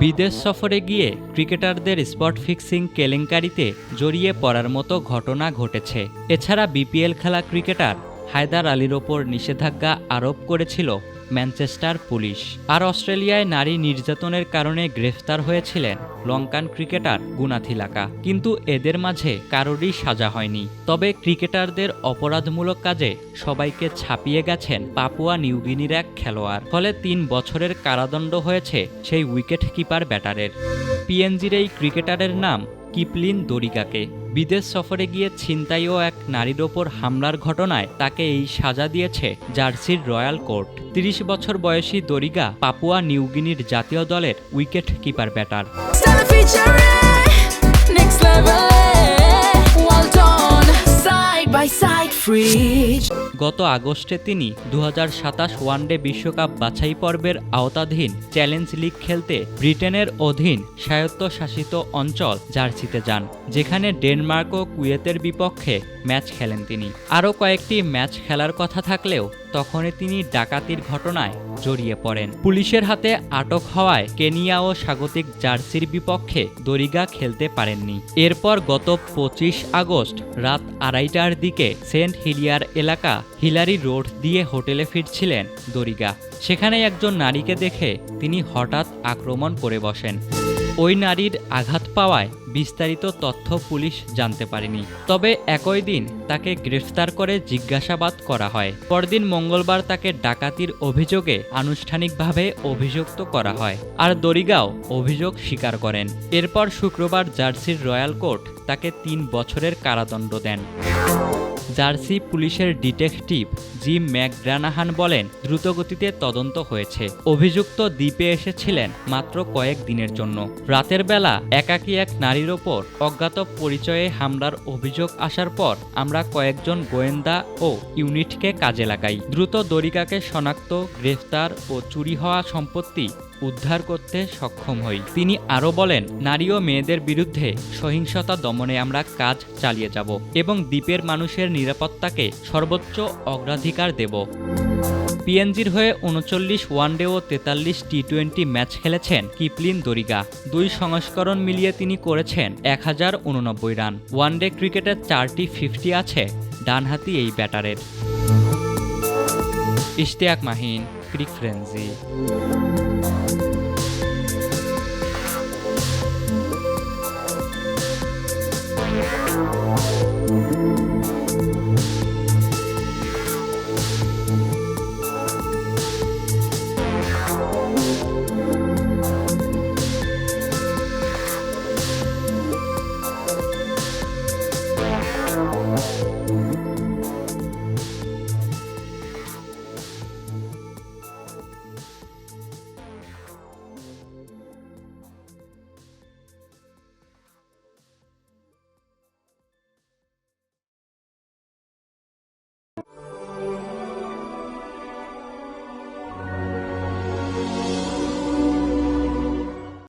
বিদেশ সফরে গিয়ে ক্রিকেটারদের স্পট ফিক্সিং কেলেঙ্কারিতে জড়িয়ে পড়ার মতো ঘটনা ঘটেছে। এছাড়া বিপিএল খেলা ক্রিকেটার হায়দার আলীর ওপর নিষেধাজ্ঞা আরোপ করেছিল ম্যানচেস্টার পুলিশ। আর অস্ট্রেলিয়ায় নারী নির্যাতনের কারণে গ্রেফতার হয়েছিলেন লঙ্কান ক্রিকেটার গুনাথিলাকা। কিন্তু এদের মাঝে কারোরই সাজা হয়নি। তবে ক্রিকেটারদের অপরাধমূলক কাজে সবাইকে ছাপিয়ে গেছেন পাপুয়া নিউগিনির এক খেলোয়াড়। ফলে তিন বছরের কারাদণ্ড হয়েছে সেই উইকেট কিপার ব্যাটারের। পিএনজির এই ক্রিকেটারের নাম কিপলিন দরিগাকে। বিদেশ সফরে গিয়ে ছিনতাই ও এক নারীর ওপর হামলার ঘটনায় তাকে এই সাজা দিয়েছে জার্সির রয়্যাল কোর্ট। তিরিশ বছর বয়সী দরিগা পাপুয়া নিউগিনির জাতীয় দলের উইকেট কিপার ব্যাটার। Side সাইড ফ্রিজ। গত আগস্টে তিনি দু হাজার সাতাশ ওয়ানডে বিশ্বকাপ বাছাই পর্বের আওতাধীন চ্যালেঞ্জ লিগ খেলতে ব্রিটেনের অধীন স্বায়ত্তশাসিত অঞ্চল জার্সিতে যান, যেখানে ডেনমার্ক ও কুয়েতের বিপক্ষে ম্যাচ খেলেন তিনি। আরও কয়েকটি ম্যাচ খেলার কথা থাকলেও তখনই তিনি ডাকাতির ঘটনায় জড়িয়ে পড়েন। পুলিশের হাতে আটক হওয়ায় কেনিয়া ও স্বাগতিক জার্সির বিপক্ষে দরিগা খেলতে পারেননি। এরপর গত পঁচিশ আগস্ট রাত আড়াইটার দিকে সেন্ট হিলিয়ার এলাকা হিলারি রোড দিয়ে হোটেলে ফিরছিলেন দরিগা। সেখানে একজন নারীকে দেখে তিনি হঠাৎ আক্রমণ করে বসেন। ওই নারীর আঘাত পাওয়ায় বিস্তারিত তথ্য পুলিশ জানতে পারেনি। তবে একই দিন তাকে গ্রেফতার করে জিজ্ঞাসাবাদ করা হয়। পরদিন মঙ্গলবার তাকে ডাকাতির অভিযোগে আনুষ্ঠানিকভাবে অভিযুক্ত করা হয় আর দরিগাও অভিযোগ স্বীকার করেন। এরপর শুক্রবার জার্সির রয়্যাল কোর্ট তাকে তিন বছরের কারাদণ্ড দেন। জার্সি পুলিশের ডিটেকটিভ জিম ম্যাকগ্রানাহান বলেন, দ্রুতগতিতে তদন্ত হয়েছে। অভিযুক্ত দ্বীপে এসেছিলেন মাত্র কয়েক দিনের জন্য। রাতের বেলা একাকী এক নারীর ওপর অজ্ঞাত পরিচয়ে হামলার অভিযোগ আসার পর আমরা কয়েকজন গোয়েন্দা ও ইউনিটকে কাজে লাগাই। দ্রুত দরিকাকে শনাক্ত, গ্রেফতার ও চুরি হওয়া সম্পত্তি উদ্ধার করতে সক্ষম হই। তিনি আরও বলেন, নারী ও মেয়েদের বিরুদ্ধে সহিংসতা দমনে আমরা কাজ চালিয়ে যাব এবং দ্বীপের মানুষের নিরাপত্তাকে সর্বোচ্চ অগ্রাধিকার দেব। পিএনজির হয়ে উনচল্লিশ ওয়ানডে ও তেতাল্লিশ টি টোয়েন্টি ম্যাচ খেলেছেন কিপলিন দরিগা। দুই সংস্করণ মিলিয়ে তিনি করেছেন এক হাজার উননব্বই রান। ওয়ানডে ক্রিকেটের চারটি ফিফটি আছে ডানহাতি এই ব্যাটারের। ইশতিয়াক মাহিন, ক্রিক ফ্রেন্সি।